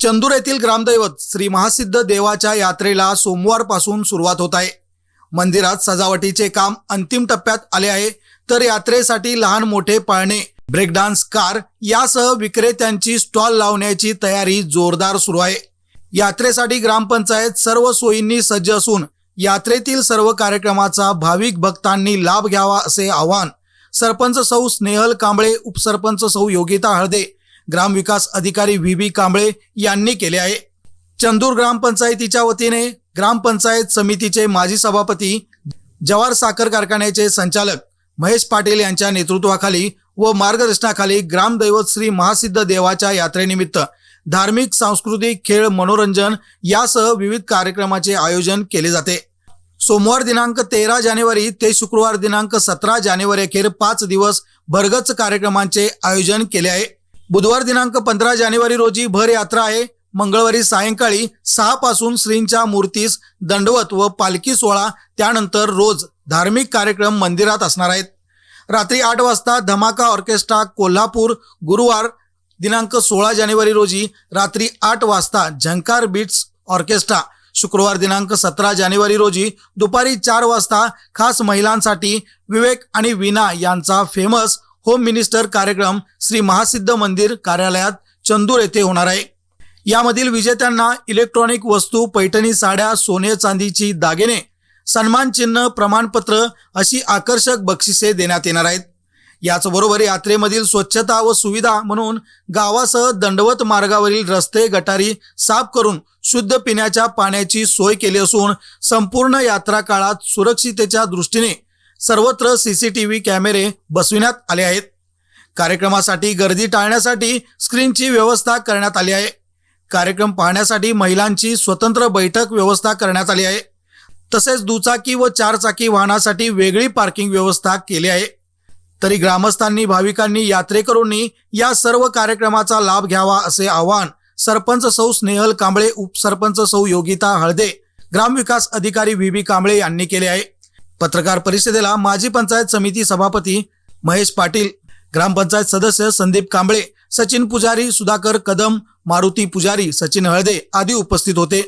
चंदूर येथील ग्रामदैवत श्री महासिद्ध देवाच्या यात्रेला सोमवारपासून सुरुवात होत आहे. मंदिरात सजावटीचे काम अंतिम टप्प्यात आले आहे. तर यात्रेसाठी लहान मोठे पाळणे ब्रेक डान्स कार यासह विक्रेत्यांची स्टॉल लावण्याची तयारी जोरदार सुरू आहे. यात्रेसाठी ग्रामपंचायत सर्व सोयींनी सज्ज असून यात्रेतील सर्व कार्यक्रमाचा भाविक भक्तांनी लाभ घ्यावा असे आवाहन सरपंच सौ स्नेहल कांबळे उपसरपंच सौ योगिता हळदे ग्रामविकास अधिकारी व्ही बी कांबळे यांनी केले आहे. चंदूर ग्रामपंचायतीच्या वतीने ग्रामपंचायत समितीचे माजी सभापती जवार साखर कारखान्याचे संचालक महेश पाटील यांच्या नेतृत्वाखाली व मार्गदर्शनाखाली ग्रामदैवत श्री महासिद्ध देवाच्या यात्रेनिमित्त धार्मिक सांस्कृतिक खेळ मनोरंजन यासह विविध कार्यक्रमाचे आयोजन केले जाते. सोमवार दिनांक तेरा जानेवारी ते शुक्रवार दिनांक सतरा जानेवारी अखेर पाच दिवस भरगच कार्यक्रमांचे आयोजन केले आहे. बुधवार दिनांक पंधरा जानेवारी रोजी भर यात्रा आहे. मंगळवारी सायंकाळी सहा पासून श्रींच्या मूर्तीस दंडवत व पालखी सोहळा त्यानंतर रोज धार्मिक कार्यक्रम मंदिरात असणार आहेत. रात्री आठ वाजता धमाका ऑर्केस्ट्रा कोल्हापूर गुरुवार दिनांक सोळा जानेवारी रोजी रात्री आठ वाजता झंकार बीट्स ऑर्केस्ट्रा शुक्रवार दिनांक सतरा जानेवारी रोजी दुपारी चार वाजता खास महिलांसाठी विवेक आणि वीणा यांचा फेमस होम मिनिस्टर कार्यक्रम श्री महासिद्ध मंदिर कार्यालयात चंदूर येथे होणार आहे. यामधील विजेत्यांना इलेक्ट्रॉनिक वस्तू पैठणी साड्या सोने चांदीची दागिने सन्मान चिन्ह प्रमाणपत्र अशी आकर्षक बक्षिसे देण्यात येणार आहेत. याचबरोबर यात्रेमधील स्वच्छता व सुविधा म्हणून गावासह दंडवत मार्गावरील रस्ते गटारी साफ करून शुद्ध पिण्याच्या पाण्याची सोय केली असून संपूर्ण यात्रा काळात सुरक्षितेच्या दृष्टीने सर्वत्र सीसीटीव्ही कॅमेरे बसविण्यात आले आहेत. कार्यक्रमासाठी गर्दी टाळण्यासाठी स्क्रीनची व्यवस्था करण्यात आली आहे. कार्यक्रम पाहण्यासाठी महिलांची स्वतंत्र बैठक व्यवस्था करण्यात आली आहे. तसेच दुचाकी व चारचाकी वाहनासाठी वेगळी पार्किंग व्यवस्था केली आहे. तरी ग्रामस्थांनी भाविकांनी यात्रेकरूंनी या सर्व कार्यक्रमाचा लाभ घ्यावा असे आवाहन सरपंच सौ स्नेहल कांबळे उपसरपंच सौ योगिता हळदे ग्रामविकास अधिकारी व्ही बी कांबळे यांनी केले आहे. पत्रकार परिषदेला माजी पंचायत समिती सभापती महेश पाटील ग्रामपंचायत सदस्य संदीप कांबळे सचिन पुजारी सुधाकर कदम मारुती पुजारी सचिन हळदे आदी उपस्थित होते.